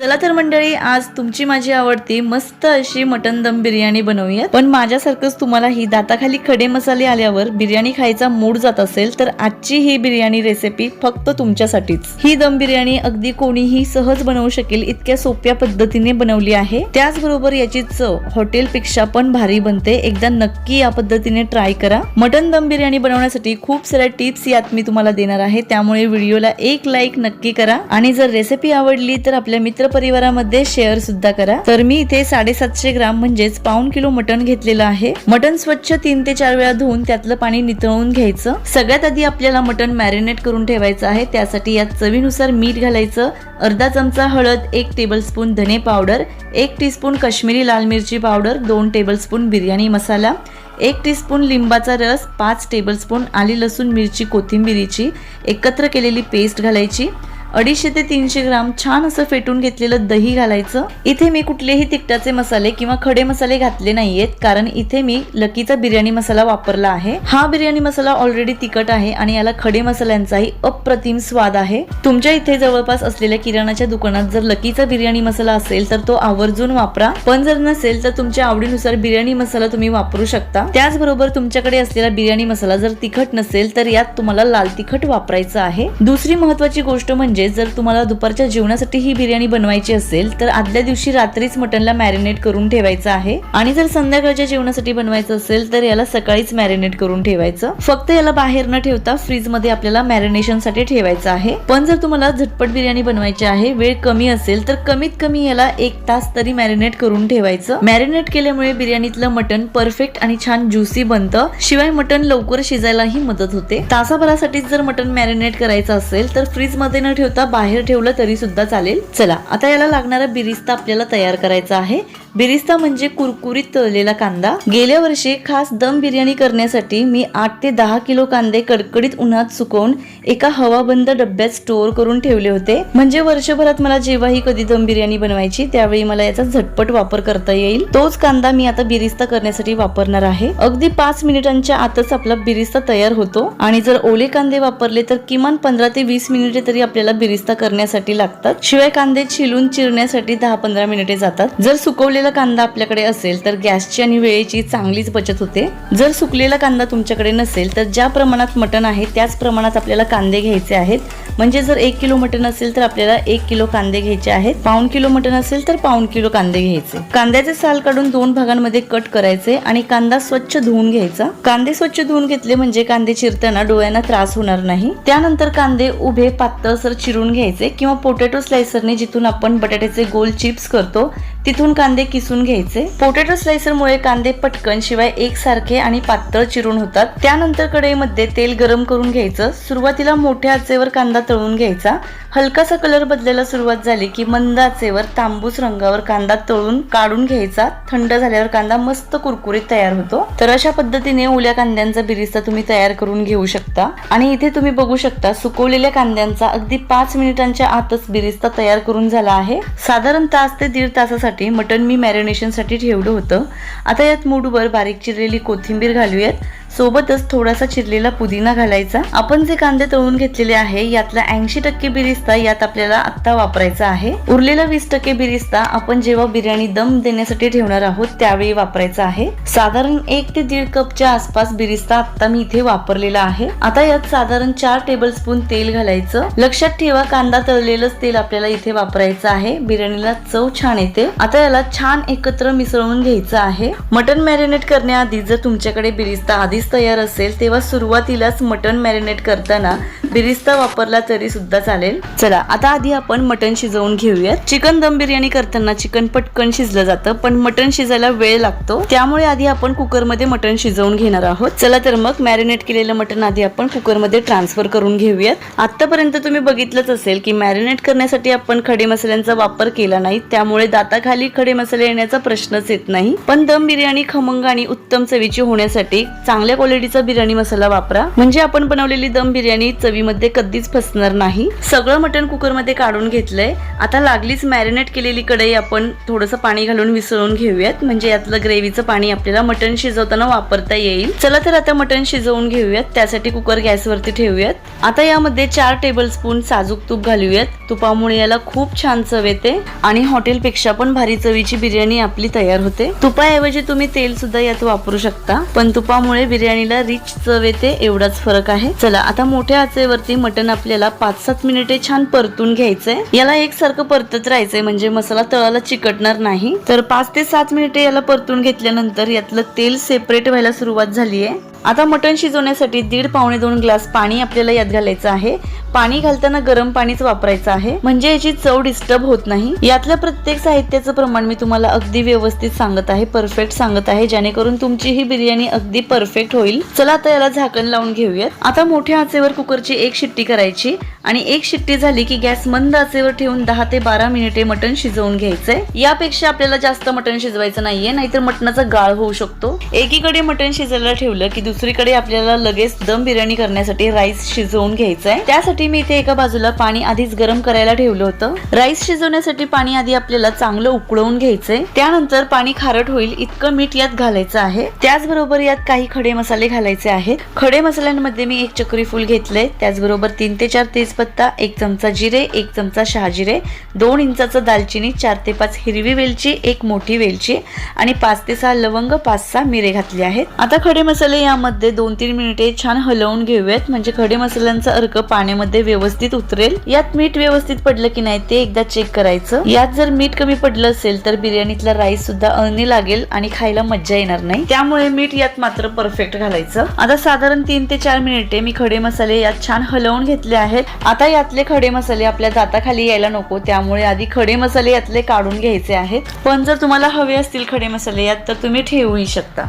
चला तर मंडळी आज तुमची माझी आवडती मस्त अशी मटन दम बिर्याणी बनवूयात. पण माझ्यासारखंच तुम्हाला ही दाताखाली खडे मसाले आल्यावर बिर्याणी खायचा मूड जात असेल तर आजची ही बिर्याणी रेसिपी फक्त तुमच्यासाठीच. ही दम बिर्याणी अगदी कोणीही सहज बनवू शकेल इतक्या सोप्या पद्धतीने बनवली आहे. त्याचबरोबर याची चव हॉटेलपेक्षा पण भारी बनते. एकदा नक्की या पद्धतीने ट्राय करा. मटन दम बिर्याणी बनवण्यासाठी खूप साऱ्या टिप्स यात मी तुम्हाला देणार आहे. त्यामुळे व्हिडिओला एक लाईक नक्की करा. आणि जर रेसिपी आवडली तर आपल्या मित्र परिवारामध्ये शेअर सुद्धा करा. तर मी इथे साडेसातशे ग्राम म्हणजेच पाऊन किलो मटण घेतलेलं आहे. मटण स्वच्छ तीन ते चार वेळा धुवून त्यातलं पाणी नितळून घ्यायचं. सगळ्यात आधी आपल्याला मटण मॅरिनेट करून ठेवायचं आहे. त्यासाठी यात चवीनुसार मीठ घालायचं. अर्धा चमचा हळद एक टेबलस्पून धने पावडर एक टीस्पून काश्मीरी लाल मिरची पावडर दोन टेबलस्पून बिर्याणी मसाला एक टीस्पून लिंबाचा रस पाच टेबलस्पून आली लसूण मिरची कोथिंबिरीची एकत्र केलेली पेस्ट घालायची. अडीचशे ते तीनशे ग्राम छान असं फेटून घेतलेलं दही घालायचं. इथे मी कुठलेही तिखटाचे मसाले किंवा खडे मसाले घातले नाहीयेत कारण इथे मी लकीचा बिर्याणी मसाला वापरला आहे. हा बिर्याणी मसाला ऑलरेडी तिखट आहे आणि याला खडे मसाल्यांचाही अप्रतिम स्वाद आहे. तुमच्या इथे जवळपास असलेल्या किराणाच्या दुकानात जर लकीचा बिर्याणी मसाला असेल तर तो आवर्जून वापरा. पण जर नसेल तर तुमच्या आवडीनुसार बिर्याणी मसाला तुम्ही वापरू शकता. त्याचबरोबर तुमच्याकडे असलेला बिर्याणी मसाला जर तिखट नसेल तर यात तुम्हाला लाल तिखट वापरायचं आहे. दुसरी महत्वाची गोष्ट म्हणजे म्हणजे जर तुम्हाला दुपारच्या जेवणासाठी ही बिर्याणी बनवायची असेल तर आदल्या दिवशी रात्रीच मटनला मॅरिनेट करून ठेवायचं आहे. आणि जर संध्याकाळच्या जेवणासाठी बनवायचं असेल तर याला सकाळीच मॅरिनेट करून ठेवायचं. फक्त याला बाहेर न ठेवता फ्रीजमध्ये आपल्याला मॅरिनेशनसाठी ठेवायचं आहे. पण जर तुम्हाला झटपट बिर्याणी बनवायची आहे वेळ कमी असेल तर कमीत कमी याला एक तास तरी मॅरिनेट करून ठेवायचं. मॅरिनेट केल्यामुळे बिर्याणीतलं मटन परफेक्ट आणि छान ज्युसी बनतं. शिवाय मटन लवकर शिजायलाही मदत होते. तासाभरासाठी जर मटन मॅरिनेट करायचं असेल तर फ्रीजमध्ये न ठेवता बाहेर ठेवलं तरी सुद्धा चालेल. चला आता याला लागणारा बिरिस्ता आपल्याला तयार करायचा आहे. बिरिस्ता म्हणजे कुरकुरीत तळलेला कांदा. गेल्या वर्षी खास दम बिर्याणी करण्यासाठी मी आठ ते दहा किलो कांदे कडकडीत उन्हात सुकवून एका हवाबंद डब्यात स्टोअर करून ठेवले होते. म्हणजे वर्षभरात मला जेव्हाही कधी दम बिर्याणी बनवायची त्यावेळी मला याचा झटपट वापर करता येईल. तोच कांदा मी आता बिरिस्ता करण्यासाठी वापरणार आहे. अगदी पाच मिनिटांच्या आतच आपला बिरिस्ता तयार होतो. आणि जर ओले कांदे वापरले तर किमान पंधरा ते वीस मिनिटे तरी आपल्याला बिरिस्ता करण्यासाठी लागतात. शिवाय कांदे छिलून चिरण्यासाठी दहा पंधरा मिनिटे जातात. जर सुकवले सुकलेला कांदा आपल्याकडे असेल तर गॅसची आणि वेळेची चांगलीच बचत होते. जर सुकलेला कांदा तुमच्याकडे नसेल तर ज्या प्रमाणात मटण आहे त्याच प्रमाणात आपल्याला कांदे घ्यायचे आहेत. म्हणजे जर एक किलो मटण असेल तर आपल्याला एक किलो कांदे घ्यायचे आहेत. पाऊन किलो मटण असेल तर पाऊन किलो कांदे घ्यायचे. कांद्याचे साल काढून दोन भागांमध्ये कट करायचे आणि कांदा स्वच्छ धुवून घ्यायचा. कांदे स्वच्छ धुवून घेतले म्हणजे कांदे चिरताना डोळ्यांना त्रास होणार नाही. त्यानंतर कांदे उभे पातळसर चिरून घ्यायचे किंवा पोटॅटो स्लायसरने जिथून आपण बटाट्याचे गोल चिप्स करतो तिथून कांदे किसून घ्यायचे. पोटॅटो स्लायसरमुळे कांदे पटकन शिवाय एकसारखे आणि पातळ चिरून होतात. त्यानंतर कढईमध्ये तेल गरम करून घ्यायचं. सुरुवातीला मोठ्या आचेवर कांदा तळून घ्यायचा. हलकासा कलर बदलायला सुरुवात झाली की मंद आचेवर तांबूस रंगावर कांदा तळून काढून घ्यायचा. थंड झाल्यावर कांदा मस्त कुरकुरीत तयार होतो. तर अशा पद्धतीने ओल्या कांद्यांचा बिरिस्ता तुम्ही तयार करून घेऊ शकता. आणि इथे तुम्ही बघू शकता सुकवलेल्या कांद्यांचा अगदी पाच मिनिटांच्या आतच बिरिस्ता तयार करून झाला आहे. साधारण तास ते दीड तासासाठी मटन मी मॅरिनेशनसाठी ठेवलं होतं. आता यात मूडवर बारीक चिरलेली कोथिंबीर घालूयात. सोबतच थोडासा चिरलेला पुदिना घालायचा. आपण जे कांदे तळून घेतलेले आहे यातला ऐंशी टक्के बिरिस्ता यात आपल्याला आत्ता वापरायचा आहे. उरलेला वीस टक्के बिरिस्ता आपण जेव्हा बिर्याणी दम देण्यासाठी ठेवणार आहोत त्यावेळी वापरायचा आहे. साधारण एक ते दीड कपच्या आसपास बिरिस्ता आता मी इथे वापरलेला आहे. आता यात साधारण चार टेबल स्पून तेल घालायचं. लक्षात ठेवा कांदा तळलेलंच तेल आपल्याला इथे वापरायचं आहे. बिर्याणीला चव छान येते. आता याला छान एकत्र मिसळून घ्यायचं आहे. मटन मॅरिनेट करण्याआधी जर तुमच्याकडे बिरिस्ता आधी आधीच तयार असेल तेव्हा सुरुवातीलाच मटन मॅरिनेट करताना बिरिस्ता वापरला तरी सुद्धा चालेल. चला आता आधी आपण मटन शिजवून घेऊयात. चिकन दम बिर्याणी करताना चिकन पटकन शिजलं जातं पण मटन शिजायला वेळ लागतो. त्यामुळे आधी आपण कुकरमध्ये मटन शिजवून घेणार आहोत. चला तर मग मॅरिनेट केलेलं मटन आधी आपण कुकरमध्ये ट्रान्सफर करून घेऊयात. आतापर्यंत तुम्ही बघितलंच असेल की मॅरिनेट करण्यासाठी आपण खडे मसाल्यांचा वापर केला नाही. त्यामुळे दाताखाली खडे मसाले येण्याचा प्रश्नच येत नाही. पण दम बिर्याणी खमंग आणि उत्तम चवीची होण्यासाठी चांगले चांगल्या क्वालिटीचा बिर्याणी मसाला वापरा. म्हणजे आपण बनवलेली दम बिर्याणी चवीमध्ये कधीच फसणार नाही. सगळं मटण कुकरमध्ये काढून घेतलंय. आता लागलीच मॅरिनेट केलेली कढई आपण थोडंसं पाणी घालून मिसळून घेऊयात. म्हणजे यातलं ग्रेव्हीचं पाणी आपल्याला मटण शिजवताना वापरता येईल. चला तर आता मटण शिजवून घेऊयात. त्यासाठी कुकर गॅसवरती ठेवूयात. आता यामध्ये चार टेबल स्पून साजूक तूप घालूयात. तुपामुळे याला खूप छान चव येते. आणि हॉटेलपेक्षा पण भारी चवीची बिर्याणी आपली तयार होते. तुपाऐवजी तुम्ही तेल सुद्धा यात वापरू शकता. पण तुपामुळे बिर्याणीला रिच चव येते एवढाच फरक आहे. चला आता मोठ्या आचेवरती मटण आपल्याला पाच सात मिनिटे छान परतून घ्यायचंय. याला एकसारखं परतत राहायचंय म्हणजे मसाला तळाला चिकटणार नाही. तर पाच ते सात मिनिटे याला परतून घेतल्यानंतर यातलं तेल सेपरेट व्हायला सुरुवात झाली आहे आता मटण शिजवण्यासाठी दीड पावणे दोन ग्लास पाणी आपल्याला यात घालायचं आहे. पाणी घालताना गरम पाणीच वापरायचं आहे. म्हणजे याची चव डिस्टर्ब होत नाही. यातल्या प्रत्येक साहित्याचं प्रमाण मी तुम्हाला अगदी व्यवस्थित सांगत आहे परफेक्ट सांगत आहे. जेणेकरून तुमची ही बिर्याणी अगदी परफेक्ट होईल. चला आता याला झाकण लावून घेऊयात. आता मोठ्या आचेवर कुकरची एक शिट्टी करायची. आणि एक शिट्टी झाली की गॅस मंद आचेवर ठेवून दहा ते बारा मिनिटे मटण शिजवून घ्यायचंय यापेक्षा आपल्याला जास्त मटण शिजवायचं नाहीये नाहीतर मटणाचा गाळ होऊ शकतो. एकीकडे मटण शिजायला ठेवलं की दुसरीकडे आपल्याला लगेच दम बिर्याणी करण्यासाठी राईस शिजवून घ्यायचंय. त्यासाठी मी इथे एका बाजूला पाणी आधीच गरम करायला ठेवलं होतं. राईस शिजवण्यासाठी पाणी आधी आपल्याला चांगलं उकळवून घ्यायचंय. त्यानंतर पाणी खारट होईल इतकं मीठ यात घालायचं आहे. त्याचबरोबर यात काही खडे मसाले घालायचे आहेत. खडे मसाल्यांमध्ये मी एक चक्री फुल घेतले त्याचबरोबर तीन ते चार तेज तेजपत्ता एक चमचा जिरे एक चमचा शहाजिरे दोन इंचाचं दालचिनी चार ते पाच हिरवी वेलची एक मोठी वेलची आणि पाच ते सहा लवंग पाच सहा मिरे घातले आहेत. आता खडे मसाले यामध्ये दोन तीन मिनिटे छान हलवून घेऊयात. म्हणजे खडे मसाल्यांचा अर्क पाण्यामध्ये व्यवस्थित उतरेल. यात मीठ व्यवस्थित पडलं की नाही ते एकदा चेक करायचं. यात जर मीठ कमी पडलं असेल तर बिर्याणीतला राईस सुद्धा अळणी लागेल आणि खायला मज्जा येणार नाही. त्यामुळे मीठ यात मात्र परफेक्ट घालायचं. आता साधारण तीन ते चार मिनिटे मी खडे मसाले यात छान हलवून घेतले आहेत. आता यातले खडे मसाले आपल्या दाताखाली यायला नको त्यामुळे आधी खडे मसाले यातले काढून घ्यायचे आहेत. पण जर तुम्हाला हवे असतील खडे मसाले यात तर तुम्ही ठेवूही शकता.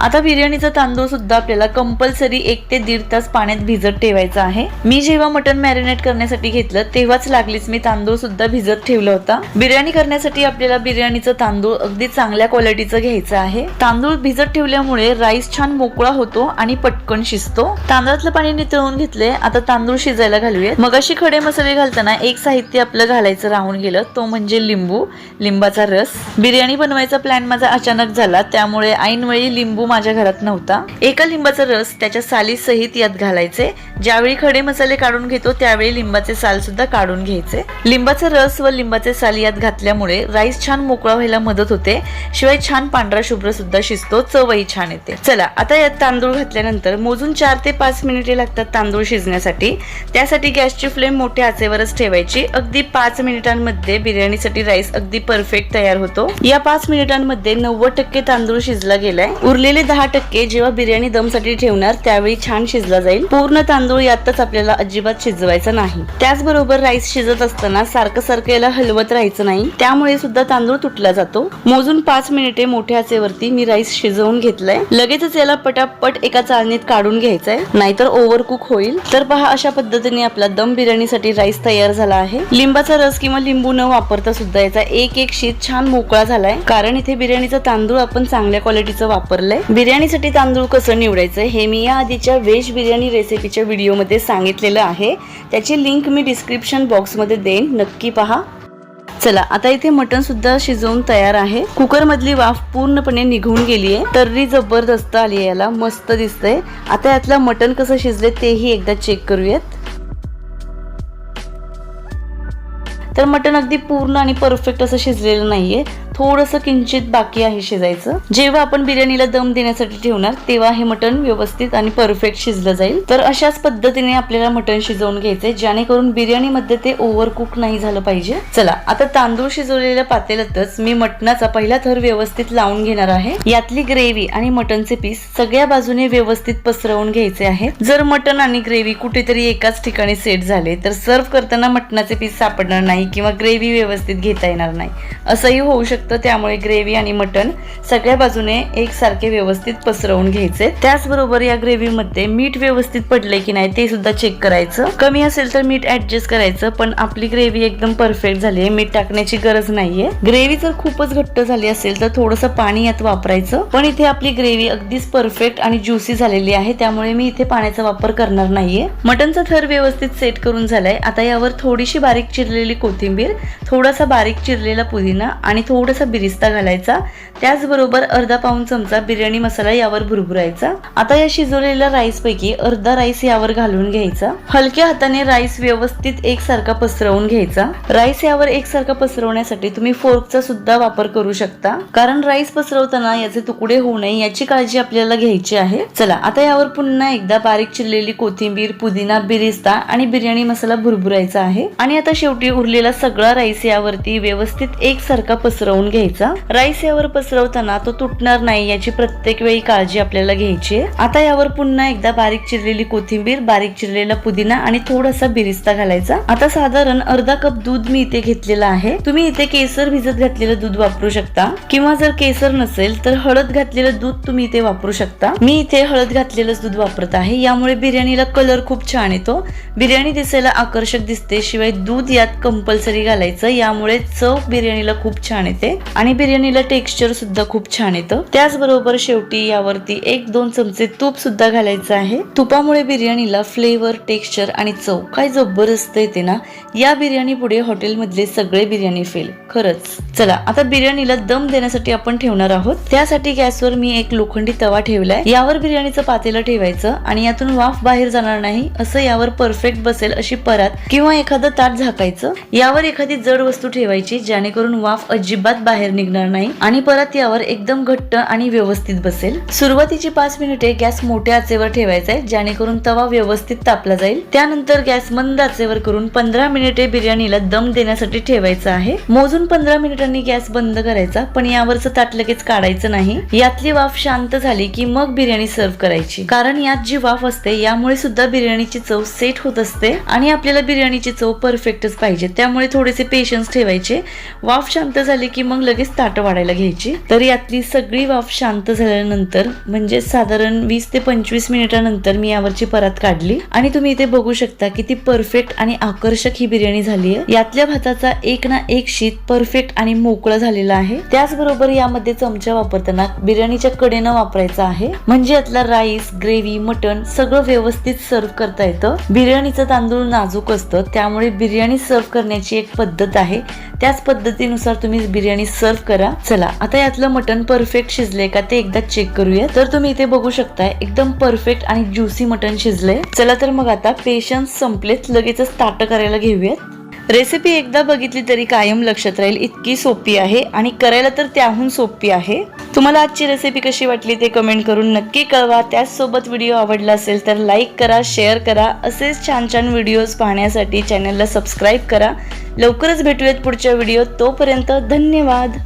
आता बिर्याणीचा तांदूळ सुद्धा आपल्याला कंपल्सरी एक ते दीड तास पाण्यात भिजत ठेवायचा आहे. मी जेव्हा मटन मॅरिनेट करण्यासाठी घेतलं तेव्हाच लागलीच मी तांदूळ सुद्धा भिजत ठेवला होता. बिर्याणी करण्यासाठी आपल्याला बिर्याणीचं तांदूळ अगदी चांगल्या क्वालिटीचं घ्यायचं आहे. तांदूळ भिजत ठेवल्यामुळे राईस छान मोकळा होतो आणि पटकन शिजतो. तांदळातलं पाणी नितळून घेतले आता तांदूळ शिजायला घालूयात. मग अशी खडे मसाले घालताना एक साहित्य आपलं घालायचं राहून गेलं तो म्हणजे लिंबू लिंबाचा रस. बिर्याणी बनवायचा प्लॅन माझा अचानक झाला त्यामुळे ऐनवेळी लिंबू माझ्या घरात नव्हता. एका लिंबाचा रस त्याच्या साली सहित यात घालायचे. ज्यावेळी खडे मसाले काढून घेतो त्यावेळी लिंबाचे साल सुद्धा काढून घ्यायचे. लिंबाचा रस व लिंबाचे साल यात घातल्यामुळे राईस छान मोकळा व्हायला मदत होते. शिवाय छान पांढरा शुभ्र सुद्धा शिजतो चवही छान येते. चला आता यात तांदूळ घातल्यानंतर मोजून चार ते पाच मिनिटे लागतात तांदूळ शिजण्यासाठी. त्यासाठी गॅसची फ्लेम मोठ्या आचेवरच ठेवायची. अगदी पाच मिनिटांमध्ये बिर्याणीसाठी राईस अगदी परफेक्ट तयार होतो. या पाच मिनिटांमध्ये नव्वद टक्के तांदूळ शिजला गेलाय. उरलेले दहा टक्के जेव्हा बिर्याणी दमसाठी ठेवणार त्यावेळी छान शिजला जाईल. पूर्ण तांदूळ यातच आपल्याला अजिबात शिजवायचा नाही. त्याचबरोबर राईस शिजत असताना सारखं सारखं याला हलवत राहायचं नाही. त्यामुळे सुद्धा तांदूळ तुटला जातो. मोजून पाच मिनिटे मोठ्या आचेवरती मी राईस शिजवून घेतलाय. लगेचच याला पटापट एका चाळणीत काढून घ्यायचंय. नाहीतर ओव्हर कुक होईल. तर पहा अशा पद्धतीने आपला दम बिर्याणीसाठी राईस तयार झाला आहे. लिंबाचा रस किंवा लिंबू न वापरता सुद्धा याचा एक एक शीत छान मोकळा झालाय. कारण इथे बिर्याणीचा तांदूळ आपण चांगल्या क्वालिटीचं वापरलंय. बिर्याणीसाठी तांदूळ कसं निवडायचं हे मी या आधीच्या व्हेज बिर्याणी रेसिपीच्या व्हिडिओमध्ये सांगितलेलं आहे. त्याची लिंक मी डिस्क्रिप्शन बॉक्समध्ये देईन. नक्की पहा. चला आता इथे मटन सुद्धा शिजवून तयार आहे. कुकर मधली वाफ पूर्णपणे निघून गेली आहे तर्री जबरदस्त आली आहे याला. मस्त दिसतंय. आता यातलं मटण कसं शिजले तेही एकदा चेक करूयात. तर मटण अगदी पूर्ण आणि परफेक्ट असं शिजलेलं नाहीये. थोडंसं किंचित बाकी आहे शिजायचं. जेव्हा आपण बिर्याणीला दम देण्यासाठी ठेवणार तेव्हा हे मटण व्यवस्थित आणि परफेक्ट शिजलं जाईल. तर अशाच पद्धतीने आपल्याला मटण शिजवून घ्यायचंय जेणेकरून बिर्याणीमध्ये ते ओव्हर कुक नाही झालं पाहिजे. चला आता तांदूळ शिजवलेल्या पातेल्यातच मी मटणाचा पहिला थर व्यवस्थित लावून घेणार आहे. यातली ग्रेव्ही आणि मटणचे पीस सगळ्या बाजूने व्यवस्थित पसरवून घ्यायचे आहेत. जर मटण आणि ग्रेव्ही कुठेतरी एकाच ठिकाणी सेट झाले तर सर्व करताना मटणाचे पीस सापडणार नाही किंवा ग्रेव्ही व्यवस्थित घेता येणार नाही. असंही होऊ शकतं. शकतं त्यामुळे ग्रेव्ही आणि मटण सगळ्या बाजूने एकसारखे व्यवस्थित पसरवून घ्यायचे. त्याचबरोबर या ग्रेव्हीमध्ये मीठ व्यवस्थित पडले की नाही ते सुद्धा चेक करायचं. कमी असेल तर मीठ ऍडजस्ट करायचं पण आपली ग्रेव्ही एकदम परफेक्ट झाली आहे मीठ टाकण्याची गरज नाहीये. ग्रेव्ही जर खूपच घट्ट झाली असेल तर थोडंसं पाणी यात वापरायचं. पण इथे आपली ग्रेव्ही अगदीच परफेक्ट आणि ज्युसी झालेली आहे त्यामुळे मी इथे पाण्याचा वापर करणार नाहीये. मटनचा थर व्यवस्थित सेट करून झालाय. आता यावर थोडीशी बारीक चिरलेली कोथिंबीर थोडासा बारीक चिरलेला पुदिना आणि थोडस बिरिस्ता घालायचा. त्याचबरोबर अर्धा पाऊन चमचा बिर्याणी मसाला यावर भुरभुरायचा. आता या शिजवलेल्या राईस पैकी अर्धा राईस यावर घालून घ्यायचा. हलक्या हाताने राईस व्यवस्थित एकसारखा पसरवून घ्यायचा. राईस यावर एकसारखा पसरवण्यासाठी तुम्ही फोर्कचा सुद्धा वापर करू शकता. कारण राईस पसरवताना याचे तुकडे होऊ नये याची काळजी आपल्याला घ्यायची आहे. चला आता यावर पुन्हा एकदा बारीक चिरलेली कोथिंबीर पुदिना बिरिस्ता आणि बिर्याणी मसाला भुरभुरायचा आहे. आणि आता शेवटी उरलेला सगळा राईस यावरती व्यवस्थित एकसारखा पसरवून घ्यायचा. राईस यावर पसरवताना तो तुटणार नाही याची प्रत्येक वेळी काळजी आपल्याला घ्यायची आता यावर पुन्हा एकदा बारीक चिरलेली कोथिंबीर बारीक चिरलेला पुदिना आणि थोडासा बिरिस्ता घालायचा. आता साधारण अर्धा कप दूध मी इथे घेतलेला आहे. तुम्ही इथे केसर भिजत घातलेलं दूध वापरू शकता किंवा जर केसर नसेल तर हळद घातलेलं दूध तुम्ही इथे वापरू शकता. मी इथे हळद घातलेलंच दूध वापरत आहे. यामुळे बिर्याणीला कलर खूप छान येतो. बिर्याणी दिसायला आकर्षक दिसते. शिवाय दूध यात कंपल्सरी घालायचं. यामुळे चव बिर्याणीला खूप छान येते. आणि बिर्याणीला टेक्स्चर सुद्धा खूप छान येतं. त्याचबरोबर शेवटी यावरती एक दोन चमचे तूप सुद्धा घालायचं आहे. तुपामुळे बिर्याणीला फ्लेवर टेक्स्चर आणि चव काय जबरदस्त येते ना? या बिर्याणी पुढे हॉटेलमधले सगळे बिर्याणी फेल खरंच. चला आता बिर्याणीला दम देण्यासाठी आपण ठेवणार आहोत. त्यासाठी गॅसवर मी एक लोखंडी तवा ठेवलाय. यावर बिर्याणीचं पातेलं ठेवायचं आणि यातून वाफ बाहेर जाणार नाही असं यावर परफेक्ट बसेल अशी परात किंवा एखादं ताट झाकायचं. यावर एखादी जड वस्तू ठेवायची जेणेकरून वाफ अजिबात बाहेर निघणार नाही आणि परत यावर एकदम घट्ट आणि व्यवस्थित बसेल. सुरुवातीची पाच मिनिटे गॅस मोठ्या आचेवर ठेवायचा आहे जेणेकरून तवा व्यवस्थित तापला जाईल. त्यानंतर गॅस मंद आचेवर करून पंधरा मिनिटे बिर्याणीला दम देण्यासाठी ठेवायचा आहे. मोजून पंधरा मिनिटांनी गॅस बंद करायचा पण यावरचं ताट लगेच काढायचं नाही. यातली वाफ शांत झाली की मग बिर्याणी सर्व्ह करायची. कारण यात जी वाफ असते यामुळे सुद्धा बिर्याणीची चव सेट होत असते आणि आपल्याला बिर्याणीची चव परफेक्टच पाहिजे. त्यामुळे थोडेसे पेशन्स ठेवायचे. वाफ शांत झाली की मग लगेच ताट वाढायला घ्यायची. तर यातली सगळी वाफ शांत झाल्यानंतर म्हणजे साधारण वीस ते पंचवीस मिनिटानंतर मी यावरची परत काढली. आणि तुम्ही इथे बघू शकता किती परफेक्ट आणि आकर्षक ही बिर्याणी झाली आहे यातल्या भाताचा एक ना एक शीत परफेक्ट आणि मोकळा झालेला आहे. त्याचबरोबर यामध्ये चमचा वापरताना बिर्याणीच्या कडेनं वापरायचा आहे. म्हणजे यातला राईस ग्रेव्ही मटन सगळं व्यवस्थित सर्व करता येतं. बिर्याणीचं तांदूळ नाजूक असतं त्यामुळे बिर्याणी सर्व करण्याची एक पद्धत आहे. त्याच पद्धतीनुसार तुम्ही बिर्याणी सर्व करा. चला आता यातलं मटन परफेक्ट शिजले का ते एकदा चेक करूया. तर तुम्ही इथे बघू शकता एकदम परफेक्ट आणि ज्युसी मटन शिजले चला तर मग आता पेशन्स संपलेत लगेचच ताटं करायला घेऊयात. रेसिपी एकदा बघितली तरी कायम लक्षात राहील इतकी सोपी आहे आणि करायला तर त्याहून सोपी आहे. तुम्हाला आजची रेसिपी कशी वाटली ते कमेंट करून नक्की कळवा. त्याचसोबत व्हिडिओ आवडला असेल तर लाईक करा शेअर करा. असेच छान छान व्हिडिओज पाहण्यासाठी चॅनलला सबस्क्राईब करा. लवकरच भेटूयात पुढच्या व्हिडिओ तोपर्यंत धन्यवाद.